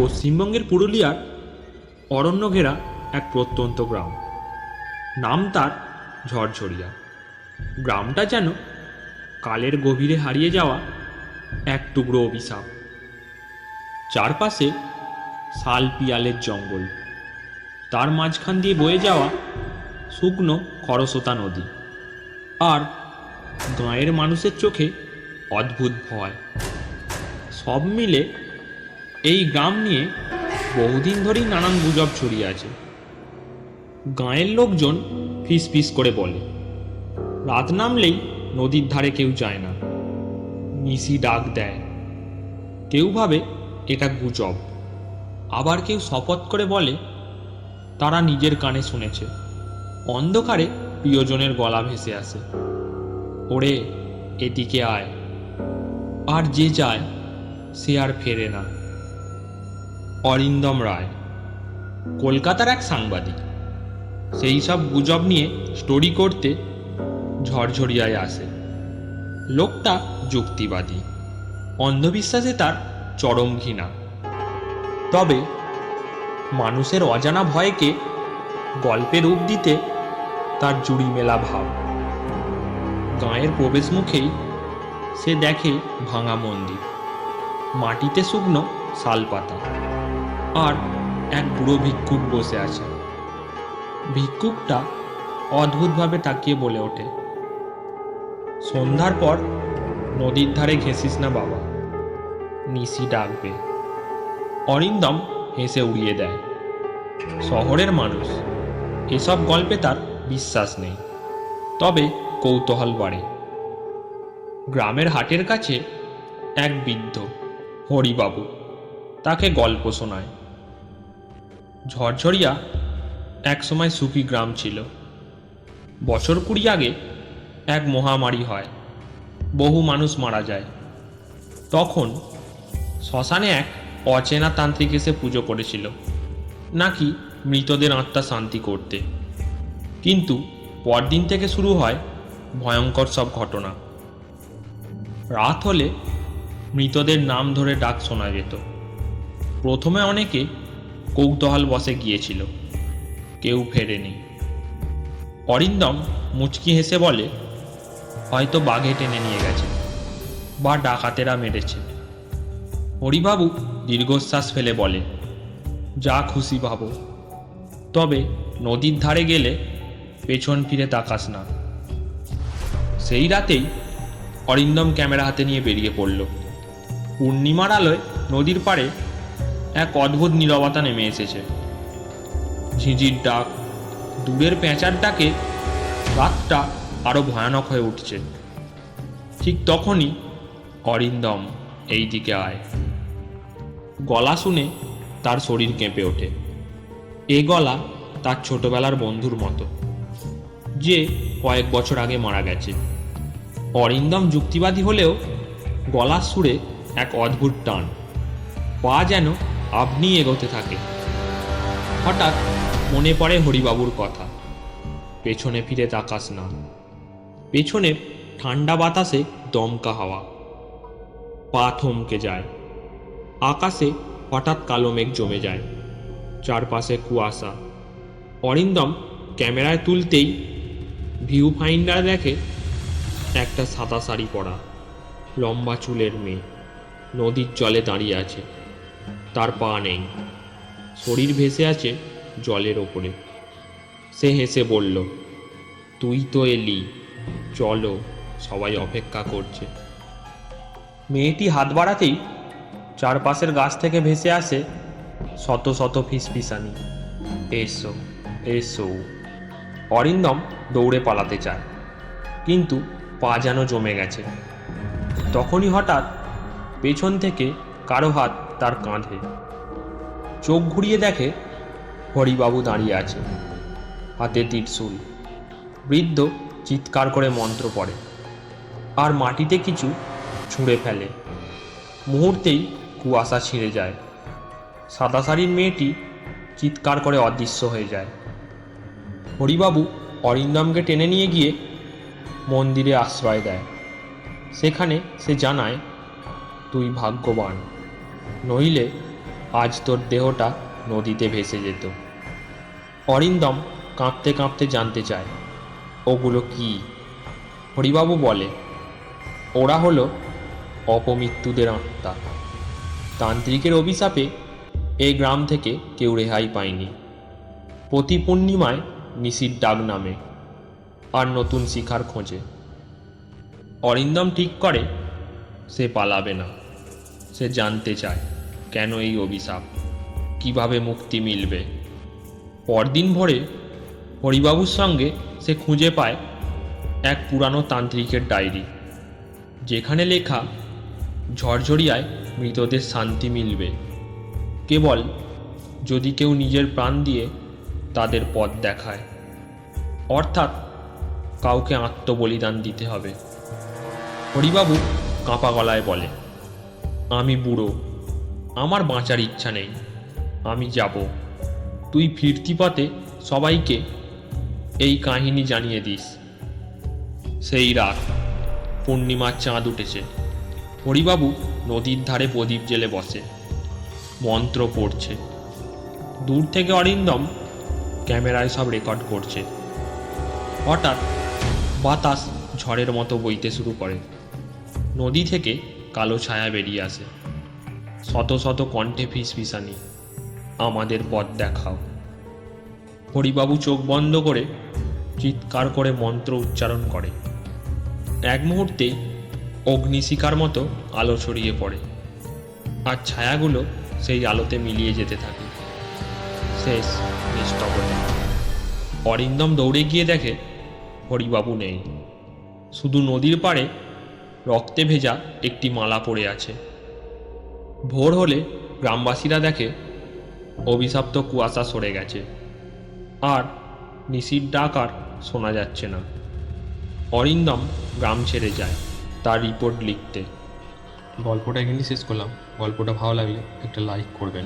পশ্চিমবঙ্গের পুরুলিয়ার অরণ্য ঘেরা এক প্রত্যন্ত গ্রাম। নাম তার ঝরঝরিয়া। গ্রামটা যেন কালের গভীরে হারিয়ে যাওয়া এক টুকরো অভিশাপ। চারপাশে শাল পিয়ালের জঙ্গল। তার মাঝখান দিয়ে বয়ে যাওয়া শুকনো খরস্রোতা নদী। আর গাঁয়ের মানুষের চোখে অদ্ভুত ভয়। সব মিলে এই গ্রাম নিয়ে বহুদিন ধরেই নানান গুজব ছড়িয়ে আছে। গাঁয়ের লোকজন ফিস ফিস করে বলে, রাত নামলেই নদীর ধারে কেউ যায় না। নিশি ডাক দেয়। কেউ ভাবে এটা গুজব। আবার কেউ শপথ করে বলে, তারা নিজের কানে শুনেছে। অন্ধকারে প্রিয়জনের গলা ভেসে আসে। ওরে, এদিকে আয়। আর যে যায়, সে আর ফেরে না। অরিন্দম রায়, কলকাতার এক সাংবাদিক। সেই সব গুজব নিয়ে স্টোরি করতে ঝরঝরিয়ায় আসে। লোকটা যুক্তিবাদী, অন্ধবিশ্বাসে তার চরম ঘৃণা। তবে মানুষের অজানা ভয়কে গল্পে রূপ দিতে তার জুড়ি মেলা ভাব। গাঁয়ের প্রবেশ মুখেই সে দেখে ভাঙা মন্দির, মাটিতে শুকনো শালপাতা। আর এক বুড়ো ভিক্ষুক বসে আছে। ভিক্ষুকটা অদ্ভুতভাবে তাকিয়ে বলে ওঠে, সন্ধ্যার পর নদীর ধারে ঘেঁষিস না বাবা। নিশি ডাকবে। অরিন্দম হেসে উড়িয়ে দেয়, শহরের মানুষ, এসব গল্পে তার বিশ্বাস নেই। তবে কৌতূহল বাড়ে। গ্রামের হাটের কাছে এক বৃদ্ধ হরিবাবু, তাকে গল্প শোনায়। ঝরঝরিয়া একসময় সুখী গ্রাম ছিল। বছর কুড়ি আগে এক মহামারী হয়। বহু মানুষ মারা যায়। তখন শ্মশানে এক অচেনা তান্ত্রিক এসে পুজো করেছিল। নাকি মৃতদের আত্মা শান্তি করতে। কিন্তু পরদিন থেকে শুরু হয় ভয়ঙ্কর সব ঘটনা। রাত হলে মৃতদের নাম ধরে ডাক শোনা যেত। প্রথমে অনেকে কৌতূহল বসে গিয়েছিল। কেউ ফেরেনি। অরিন্দম মুচকি হেসে বলে, হয়তো বাঘে টেনে নিয়ে গেছে বা ডাকাতেরা মেরেছে। হরিবাবু দীর্ঘশ্বাস ফেলে বলে যা খুশি ভাবো। তবে নদীর ধারে গেলে পেছন ফিরে তাকাস না। সেই রাতেই অরিন্দম ক্যামেরা হাতে নিয়ে বেরিয়ে পড়ল। পূর্ণিমার আলোয় নদীর পাড়ে এক অদ্ভুত নীরবতা নেমে এসেছে। ঝিঁঝির ডাক, দূরের পেঁচার ডাকে রাতটা আরও ভয়ানক হয়ে উঠছে। ঠিক তখনই অরিন্দম এই দিকে আয়। গলা শুনে তার শরীর কেঁপে ওঠে। এ গলা তার ছোটবেলার বন্ধুর মতো, যে কয়েক বছর আগে মারা গেছে। অরিন্দম যুক্তিবাদী হলেও গলার সুরে এক অদ্ভুত টান, পা যেন আপনি এগোতে থাকে। হঠাৎ মনে পড়ে হরিবাবুর কথা। পেছনে ফিরে তাকাস না। পেছনে ঠান্ডা বাতাসে দমকা হাওয়া। পা থমকে যায়। আকাশে হঠাৎ কালো মেঘ জমে যায়। চারপাশে কুয়াশা। অরিন্দম ক্যামেরায় তুলতেই ভিউ ফাইন্ডার দেখে একটা সাদা শাড়ি পরা। লম্বা চুলের মেয়ে। নদীর জলে দাঁড়িয়ে আছে। তার পা নেই। শরীর ভেসে আছে জলের ওপরে। সে হেসে বলল, তুই তো এলি, চলো, সবাই অপেক্ষা করছে। মেয়েটি হাত বাড়াতেই চারপাশের গাছ থেকে ভেসে আসে শত শত ফিসফিসানি। এসো এসো। অরিন্দম দৌড়ে পালাতে চায়, কিন্তু পা যেন জমে গেছে। তখনই হঠাৎ পেছন থেকে কারও হাত তার কাঁধে। চোখ ঘুরিয়ে দেখে হরিবাবু দাঁড়িয়ে আছে। হাতে তীরশুল বৃদ্ধ চিৎকার করে মন্ত্র পড়ে। আর মাটিতে কিছু ছুঁড়ে ফেলে। মুহূর্তেই কুয়াশা ছিঁড়ে যায়। সাদা শাড়ির মেয়েটি চিৎকার করে অদৃশ্য হয়ে যায়। হরিবাবু অরিন্দমকে টেনে নিয়ে গিয়ে মন্দিরে আশ্রয় দেয়। সেখানে সে জানায়, তুই ভাগ্যবান। নইলে আজ তোর দেহটা নদীতে ভেসে যেত। অরিন্দম কাঁপতে কাঁপতে জানতে চায়, ওগুলো কি? হরিবাবু বলে, ওরা হলো অপমৃত্যুদের আত্মা। তান্ত্রিকের অভিশাপে এই গ্রাম থেকে কেউ রেহাই পায়নি। প্রতি পূর্ণিমায় নিশির ডাক নামে আর নতুন শিখার খোঁজে। অরিন্দম ঠিক করে, সে পালাবে না। সে জানতে চায়, কেন এই অভিশাপ? কীভাবে মুক্তি মিলবে? পরদিন ভোরে হরিবাবুর সঙ্গে সে খুঁজে পায় এক পুরানো তান্ত্রিকের ডায়েরি, যেখানে লেখা, ঝরঝরিয়ায় মৃতদের শান্তি মিলবে। কেবল যদি কেউ নিজের প্রাণ দিয়ে তাদের পথ দেখায়। অর্থাৎ কাউকে আত্মবলিদান দিতে হবে। হরিবাবু কাঁপা গলায় বলে আমি বুড়ো। আমার বাঁচার ইচ্ছা নেই। আমি যাব। তুই ফিরতি পথে সবাইকে এই কাহিনী জানিয়ে দিস। সেই রাত পূর্ণিমার চাঁদ উঠেছে। হরিবাবু নদীর ধারে প্রদীপ জেলে বসে। মন্ত্র পড়ছে। দূর থেকে অরিন্দম ক্যামেরায় সব রেকর্ড করছে। হঠাৎ বাতাস ঝড়ের মতো বইতে শুরু করে। নদী থেকে কালো ছায়া বেরিয়ে আসে। শত শত কণ্ঠে ফিসফিসানি আমাদের পথ দেখাও। হরিবাবু চোখ বন্ধ করে চিৎকার করে মন্ত্র উচ্চারণ করে। এক মুহূর্তেই অগ্নিশিখার মতো আলো ছড়িয়ে পড়ে। আর ছায়াগুলো সেই আলোতে মিলিয়ে যেতে থাকে। শেষ নিস্তব্ধতা। অরিন্দম দৌড়ে গিয়ে দেখে হরিবাবু নেই। শুধু নদীর পাড়ে রক্তে ভেজা একটি মালা পড়ে আছে। ভোর হলে গ্রামবাসীরা দেখে, অভিশপ্ত কুয়াশা সরে গেছে। আর নিশির ডাক আর শোনা যাচ্ছে না। অরিন্দম গ্রাম ছেড়ে যায় তার রিপোর্ট লিখতে। গল্পটা এখানেই শেষ করলাম। গল্পটা ভালো লাগলে একটা লাইক করবেন।